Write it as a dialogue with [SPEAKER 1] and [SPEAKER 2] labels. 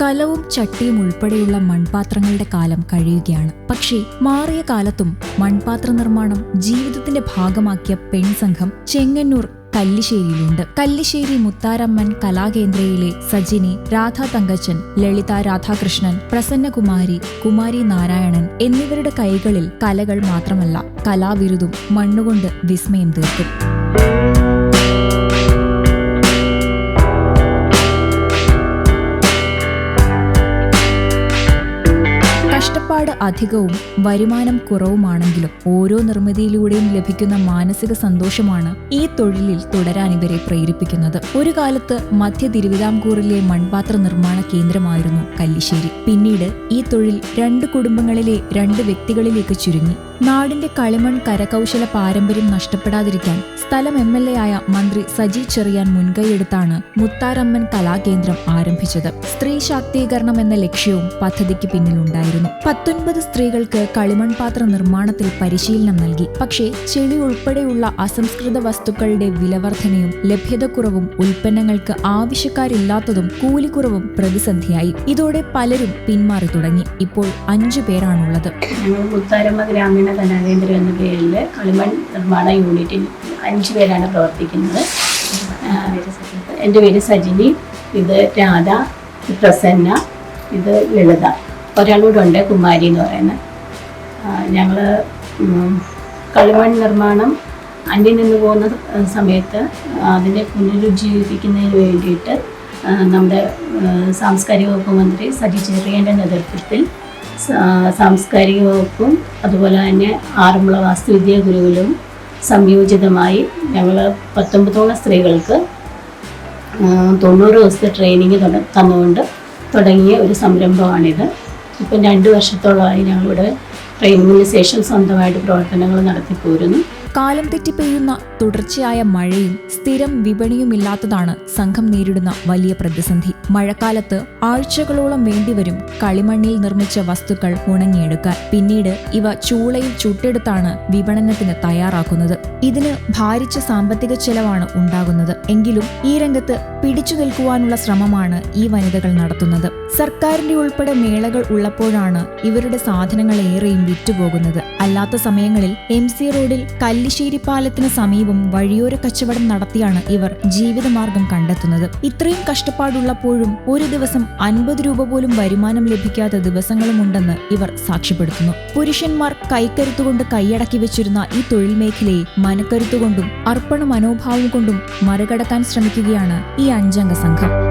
[SPEAKER 1] കലവും ചട്ടിയും ഉൾപ്പെടെയുള്ള മൺപാത്രങ്ങളുടെ കാലം കഴിയുകയാണ്. പക്ഷേ മാറിയ കാലത്തും മൺപാത്ര നിർമ്മാണം ജീവിതത്തിന്റെ ഭാഗമാക്കിയ പെൺസംഘം ചെങ്ങന്നൂർ കല്ലിശ്ശേരിയിലുണ്ട്. കല്ലിശ്ശേരി മുത്താരമ്മൻ കലാകേന്ദ്രയിലെ സജിനി രാധാ തങ്കച്ചൻ ലളിത രാധാകൃഷ്ണൻ പ്രസന്നകുമാരി കുമാരി നാരായണൻ എന്നിവരുടെ കൈകളിൽ കലകൾ മാത്രമല്ല കലാവിരുദും മണ്ണുകൊണ്ട് വിസ്മയം തീർക്കും. കഷ്ടപ്പാട് അധികവും വരുമാനം കുറവുമാണെങ്കിലും ഓരോ നിർമ്മിതിയിലൂടെയും ലഭിക്കുന്ന മാനസിക സന്തോഷമാണ് ഈ തൊഴിലിൽ തുടരാൻ ഇവരെ പ്രേരിപ്പിക്കുന്നത്. ഒരു കാലത്ത് മധ്യ തിരുവിതാംകൂറിലെ മൺപാത്ര നിർമ്മാണ കേന്ദ്രമായിരുന്നു കല്ലിശ്ശേരി. പിന്നീട് ഈ തൊഴിൽ രണ്ട് കുടുംബങ്ങളിലെ രണ്ട് വ്യക്തികളിലേക്ക് ചുരുങ്ങി. നാടിന്റെ കളിമൺ കരകൗശല പാരമ്പര്യം നഷ്ടപ്പെടാതിരിക്കാൻ സ്ഥലം എം എൽ എ ആയ മന്ത്രി സജി ചെറിയാൻ മുൻകൈയെടുത്താണ് മുത്താരമ്മൻ കലാകേന്ദ്രം ആരംഭിച്ചത്. സ്ത്രീ ശാക്തീകരണം എന്ന ലക്ഷ്യവും പദ്ധതിക്ക് പിന്നിലുണ്ടായിരുന്നു. പത്തൊൻപത് സ്ത്രീകൾക്ക് കളിമൺ പാത്ര നിർമ്മാണത്തിൽ പരിശീലനം നൽകി. പക്ഷേ ചെളി ഉൾപ്പെടെയുള്ള അസംസ്കൃത വസ്തുക്കളുടെ വിലവർദ്ധനയും ലഭ്യതക്കുറവും ഉൽപ്പന്നങ്ങൾക്ക് ആവശ്യക്കാരില്ലാത്തതും കൂലിക്കുറവും പ്രതിസന്ധിയായി. ഇതോടെ പലരും പിന്മാറി തുടങ്ങി. ഇപ്പോൾ അഞ്ചു പേരാണുള്ളത്.
[SPEAKER 2] മുത്താരമ്മ ഗ്രാമീണ കലാകേന്ദ്രം എന്ന പേരിൽ കളിമൺ നിർമ്മാണ യൂണിറ്റിൽ അഞ്ച് പേരാണ് പ്രവർത്തിക്കുന്നത്. എന്റെ പേര് സജിനി. ഇത് രാധ പ്രസന്ന ഇത് ലളിത. ഒരാളൂടെ ഉണ്ട് കുമാരി എന്ന് പറയുന്നത്. ഞങ്ങൾ കളിമൺ നിർമ്മാണം അന്യം നിന്ന് പോകുന്ന സമയത്ത് അതിനെ പുനരുജ്ജീവിപ്പിക്കുന്നതിന് വേണ്ടിയിട്ട് നമ്മുടെ സാംസ്കാരിക വകുപ്പ് മന്ത്രി സജി ചെറിയന്റെ നേതൃത്വത്തിൽ സാംസ്കാരിക വകുപ്പും അതുപോലെ തന്നെ ആറന്മുള വാസ്തുവിദ്യാ ഗുരുവിലും സംയോജിതമായി ഞങ്ങൾ പത്തൊമ്പതോളം സ്ത്രീകൾക്ക് തൊണ്ണൂറ് ദിവസത്തെ ട്രെയിനിങ് തന്നുകൊണ്ട് തുടങ്ങിയ ഒരു സംരംഭമാണിത്. ഇപ്പം രണ്ട് വർഷത്തോളമായി ഞങ്ങളിവിടെ ട്രെയിനിങ്ങിന് ശേഷം സ്വന്തമായിട്ട് പ്രവർത്തനങ്ങൾ നടത്തിപ്പോരുന്നു.
[SPEAKER 1] കാലം തെറ്റി പെയ്യുന്ന തുടർച്ചയായ മഴയും സ്ഥിരം വിപണിയുമില്ലാത്തതാണ് സംഘം നേരിടുന്ന വലിയ പ്രതിസന്ധി. മഴക്കാലത്ത് ആഴ്ചകളോളം വേണ്ടിവരും കളിമണ്ണിൽ നിർമ്മിച്ച വസ്തുക്കൾ ഉണങ്ങിയെടുക്കാൻ. പിന്നീട് ഇവ ചൂളയിൽ ചുട്ടെടുത്താണ് വിപണനത്തിന് തയ്യാറാക്കുന്നത്. ഇതിന് ഭാരിച്ച സാമ്പത്തിക ചെലവാണ് ഉണ്ടാകുന്നത്. എങ്കിലും ഈ രംഗത്ത് പിടിച്ചു നിൽക്കുവാനുള്ള ശ്രമമാണ് ഈ വനിതകൾ നടത്തുന്നത്. സർക്കാരിന്റെ ഉൾപ്പെടെ മേളകൾ ഉള്ളപ്പോഴാണ് ഇവരുടെ സാധനങ്ങൾ ഏറെയും വിറ്റുപോകുന്നത്. അല്ലാത്ത സമയങ്ങളിൽ എം സി റോഡിൽ കല്ലിശ്ശേരി പാലത്തിന് സമീപം വഴിയോര കച്ചവടം നടത്തിയാണ് ഇവർ ജീവിതമാർഗം കണ്ടെത്തുന്നത്. ഇത്രയും കഷ്ടപ്പാടുള്ളപ്പോഴും ഒരു ദിവസം അൻപത് രൂപ പോലും വരുമാനം ലഭിക്കാത്ത ദിവസങ്ങളുമുണ്ടെന്ന് ഇവർ സാക്ഷ്യപ്പെടുത്തുന്നു. പുരുഷന്മാർ കൈക്കരുത്തുകൊണ്ട് കൈയടക്കി വെച്ചിരുന്ന ഈ തൊഴിൽ മേഖലയെ മനക്കരുത്തുകൊണ്ടും അർപ്പണ മനോഭാവം കൊണ്ടും മറികടക്കാൻ ശ്രമിക്കുകയാണ് ഈ അഞ്ചംഗ സംഘം.